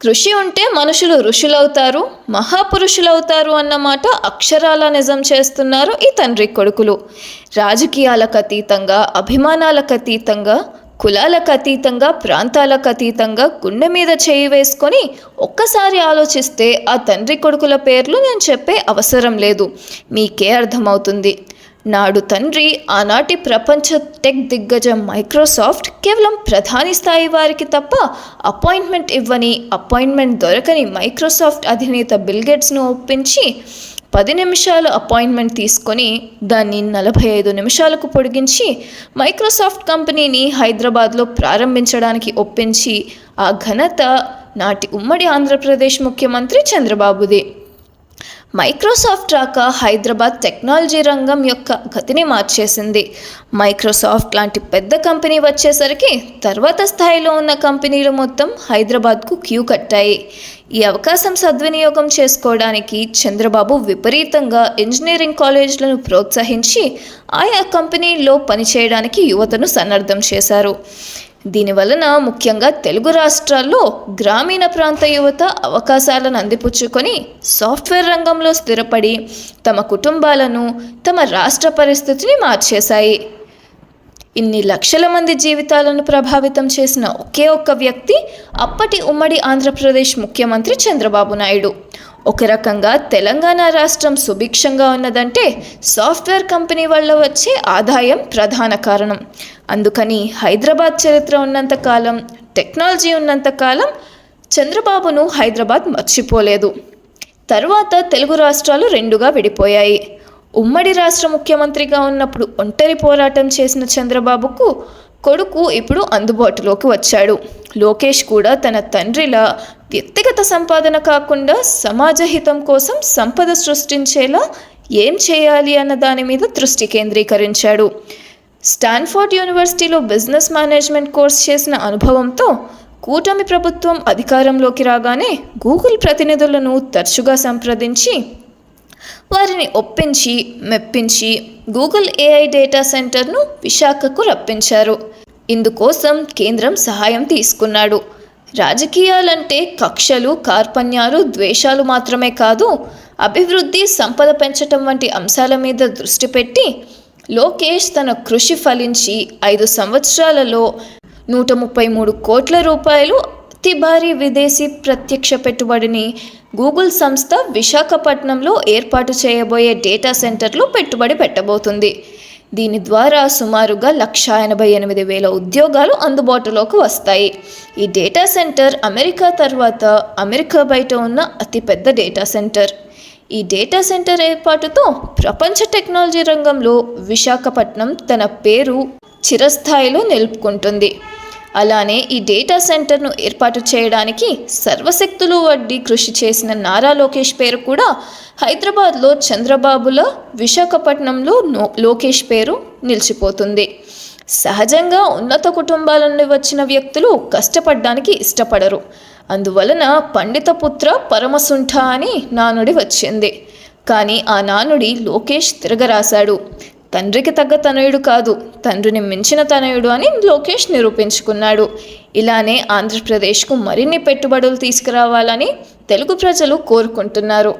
కృషి ఉంటే మనుషులు ఋషులవుతారు మహాపురుషులవుతారు అన్నమాట అక్షరాల నిజం చేస్తున్నారు ఈ తండ్రి కొడుకులు. రాజకీయాలకు అతీతంగా అభిమానాలకు అతీతంగా కులాలకు అతీతంగా ప్రాంతాలకు అతీతంగా గుండె మీద చేయి వేసుకొని ఒక్కసారి ఆలోచిస్తే ఆ తండ్రి కొడుకుల పేర్లు నేను చెప్పే అవసరం లేదు. మీకే అర్థమవుతుంది. నాడు తండ్రి ఆనాటి ప్రపంచ టెక్ దిగ్గజం మైక్రోసాఫ్ట్ కేవలం ప్రధాని స్థాయి వారికి తప్ప అపాయింట్మెంట్ ఇవ్వని అపాయింట్మెంట్ దొరకని మైక్రోసాఫ్ట్ అధినేత బిల్గేట్స్ను ఒప్పించి పది నిమిషాలు అపాయింట్మెంట్ తీసుకొని దాన్ని నలభై ఐదు నిమిషాలకు పొడిగించి మైక్రోసాఫ్ట్ కంపెనీని హైదరాబాద్లో ప్రారంభించడానికి ఒప్పించి ఆ ఘనత నాటి ఉమ్మడి ఆంధ్రప్రదేశ్ ముఖ్యమంత్రి చంద్రబాబుదే. మైక్రోసాఫ్ట్ రాక హైదరాబాద్ టెక్నాలజీ రంగం యొక్క గతిని మార్చేసింది. మైక్రోసాఫ్ట్ లాంటి పెద్ద కంపెనీ వచ్చేసరికి తర్వాత స్థాయిలో ఉన్న కంపెనీలు మొత్తం హైదరాబాద్కు క్యూ కట్టాయి. ఈ అవకాశం సద్వినియోగం చేసుకోవడానికి చంద్రబాబు విపరీతంగా ఇంజనీరింగ్ కాలేజీలను ప్రోత్సహించి ఆయా కంపెనీల్లో పనిచేయడానికి యువతను సన్నద్ధం చేశారు. దీనివలన ముఖ్యంగా తెలుగు రాష్ట్రాల్లో గ్రామీణ ప్రాంత యువత అవకాశాలను అందిపుచ్చుకొని సాఫ్ట్వేర్ రంగంలో స్థిరపడి తమ కుటుంబాలను తమ రాష్ట్ర పరిస్థితిని మార్చేశాయి. ఇన్ని లక్షల మంది జీవితాలను ప్రభావితం చేసిన ఒకే ఒక్క వ్యక్తి అప్పటి ఉమ్మడి ఆంధ్రప్రదేశ్ ముఖ్యమంత్రి చంద్రబాబు నాయుడు. ఒక రకంగా తెలంగాణ రాష్ట్రం సుభిక్షంగా ఉన్నదంటే సాఫ్ట్వేర్ కంపెనీ వల్ల వచ్చే ఆదాయం ప్రధాన కారణం. అందుకని హైదరాబాద్ చరిత్ర ఉన్నంతకాలం టెక్నాలజీ ఉన్నంతకాలం చంద్రబాబును హైదరాబాద్ మర్చిపోలేదు. తర్వాత తెలుగు రాష్ట్రాలు రెండుగా విడిపోయాయి. ఉమ్మడి రాష్ట్ర ముఖ్యమంత్రిగా ఉన్నప్పుడు ఒంటరి పోరాటం చేసిన చంద్రబాబుకు కొడుకు ఇప్పుడు అందుబాటులోకి వచ్చాడు. లోకేష్ కూడా తన తండ్రిలా వ్యక్తిగత సంపాదన కాకుండా సమాజ హితం కోసం సంపద సృష్టించేలా ఏం చేయాలి అన్న దాని మీద దృష్టి కేంద్రీకరించాడు. స్టాన్ఫోర్డ్ యూనివర్సిటీలో బిజినెస్ మేనేజ్మెంట్ కోర్స్ చేసిన అనుభవంతో కూటమి ప్రభుత్వం అధికారంలోకి రాగానే గూగుల్ ప్రతినిధులను తరచుగా సంప్రదించి వారిని ఒప్పించి మెప్పించి గూగుల్ ఏఐ డేటా సెంటర్ను విశాఖకు రప్పించారు. ఇందుకోసం కేంద్రం సహాయం తీసుకున్నాడు. రాజకీయాలంటే కక్షలు కార్పణ్యాలు ద్వేషాలు మాత్రమే కాదు అభివృద్ధి సంపద పెంచటం వంటి అంశాల మీద దృష్టి పెట్టి లోకేష్ తన కృషి ఫలించి ఐదు సంవత్సరాలలో నూట ముప్పై మూడు కోట్ల రూపాయలు అతి భారీ విదేశీ ప్రత్యక్ష పెట్టుబడిని గూగుల్ సంస్థ విశాఖపట్నంలో ఏర్పాటు చేయబోయే డేటా సెంటర్లో పెట్టుబడి పెట్టబోతుంది. దీని ద్వారా సుమారుగా లక్ష ఎనభై ఎనిమిది వేల ఉద్యోగాలు అందుబాటులోకి వస్తాయి. ఈ డేటా సెంటర్ అమెరికా తర్వాత అమెరికా బయట ఉన్న అతిపెద్ద డేటా సెంటర్. ఈ డేటా సెంటర్ ఏర్పాటుతో ప్రపంచ టెక్నాలజీ రంగంలో విశాఖపట్నం తన పేరు చిరస్థాయిలో నిలుపుకుంటుంది. అలానే ఈ డేటా సెంటర్ను ఏర్పాటు చేయడానికి సర్వశక్తులు వడ్డీ కృషి చేసిన నారా లోకేష్ పేరు కూడా హైదరాబాద్లో చంద్రబాబుల విశాఖపట్నంలో నో లోకేష్ పేరు నిలిచిపోతుంది. సహజంగా ఉన్నత కుటుంబాల నుండి వచ్చిన వ్యక్తులు కష్టపడడానికి ఇష్టపడరు. అందువలన పండిత పుత్ర పరమసుంఠ అని నానుడి వచ్చింది. కానీ ఆ నానుడి లోకేష్ తిరగరాశాడు. తండ్రికి తగ్గ తనయుడు కాదు తండ్రిని మించిన తనయుడు అని లోకేష్ నిరూపించుకున్నాడు. ఇలానే ఆంధ్రప్రదేశ్కు మరిన్ని పెట్టుబడులు తీసుకురావాలని తెలుగు ప్రజలు కోరుకుంటున్నారు.